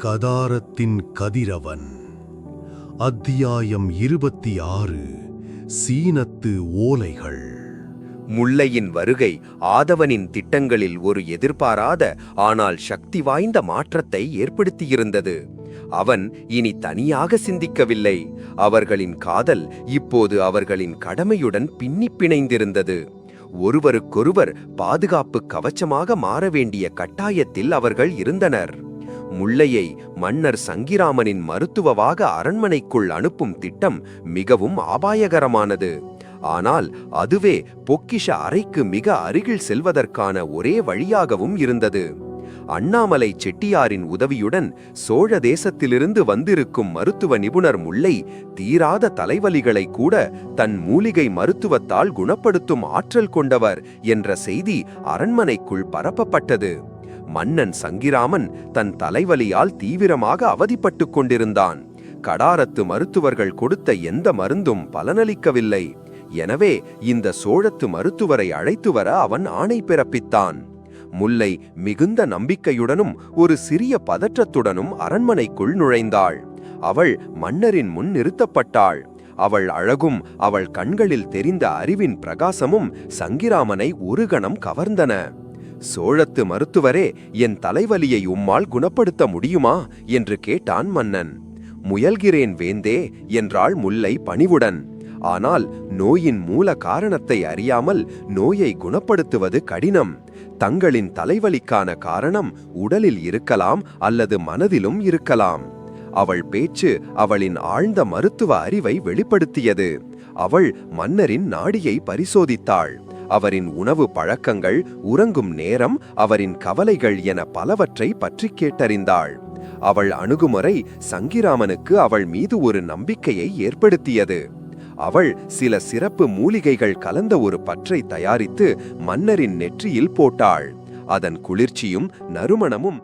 கதாரத்தின் கதிரவன். அத்தியாயம் இருபத்தி ஆறு சீனத்து ஓலைகள். முல்லையின் வருகை ஆதவனின் திட்டங்களில் ஒரு எதிர்பாராத ஆனால் சக்தி வாய்ந்த மாற்றத்தை ஏற்படுத்தியிருந்தது. அவன் இனி தனியாக சிந்திக்கவில்லை. அவர்களின் காதல் இப்போது அவர்களின் கடமையுடன் பின்னிப் பிணைந்திருந்தது. ஒருவருக்கொருவர் பாதுகாப்பு கவச்சமாக மாற வேண்டிய கட்டாயத்தில் அவர்கள் இருந்தனர். முல்லையை மன்னர் சங்கிராமனின் மருத்துவவாக அரண்மனைக்குள் அனுப்பும் திட்டம் மிகவும் ஆபாயகரமானது ஆனால் அதுவே பொக்கிஷ அறைக்கு மிக அருகில் செல்வதற்கான ஒரே வழியாகவும் இருந்தது. அண்ணாமலை செட்டியாரின் உதவியுடன் சோழ தேசத்திலிருந்து வந்திருக்கும் மருத்துவ நிபுணர் முல்லை தீராத தலைவலிகளை கூட தன் மூலிகை மருத்துவத்தால் குணப்படுத்தும் ஆற்றல் கொண்டவர் என்ற செய்தி அரண்மனைக்குள் பரப்பப்பட்டது. மன்னன் சங்கிராமன் தன் தலைவலியால் தீவிரமாக அவதிப்பட்டுக் கொண்டிருந்தான். கடாரத்து மருத்துவர்கள் கொடுத்த எந்த மருந்தும் பலனளிக்கவில்லை. எனவே இந்த சோழத்து மருத்துவரை அழைத்து வர அவன் ஆணை பிறப்பித்தான். முல்லை மிகுந்த நம்பிக்கையுடனும் ஒரு சிறிய பதற்றத்துடனும் அரண்மனைக்குள் நுழைந்தாள். அவள் மன்னரின் முன் நிறுத்தப்பட்டாள். அவள் அழகும் அவள் கண்களில் தெரிந்த அறிவின் பிரகாசமும் சங்கிராமனை ஒரு கணம் கவர்ந்தன. சோழத்து மருத்துவரே என் தலைவலியை உம்மால் குணப்படுத்த முடியுமா? என்று கேட்டான் மன்னன். முயல்கிறேன் வேந்தே என்றாள் முல்லை பணிவுடன். ஆனால் நோயின் மூல காரணத்தை அறியாமல் நோயை குணப்படுத்துவது கடினம். தங்களின் தலைவலிக்கான காரணம் உடலில் இருக்கலாம் அல்லது மனதிலும் இருக்கலாம். அவள் பேச்சு அவளின் ஆழ்ந்த மருத்துவ அறிவை வெளிப்படுத்தியது. அவள் மன்னரின் நாடியை பரிசோதித்தாள். அவரின் உணவு பழக்கங்கள் உறங்கும் நேரம் அவரின் கவலைகள் என பலவற்றை பற்றி கேட்டறிந்தாள். அவள் அணுகுமுறை சங்கிராமனுக்கு அவள் மீது ஒரு நம்பிக்கையை ஏற்படுத்தியது. அவள் சில சிறப்பு மூலிகைகள் கலந்த ஒரு பற்றை தயாரித்து மன்னரின் நெற்றியில் போட்டாள். அதன் குளிர்ச்சியும் நறுமணமும்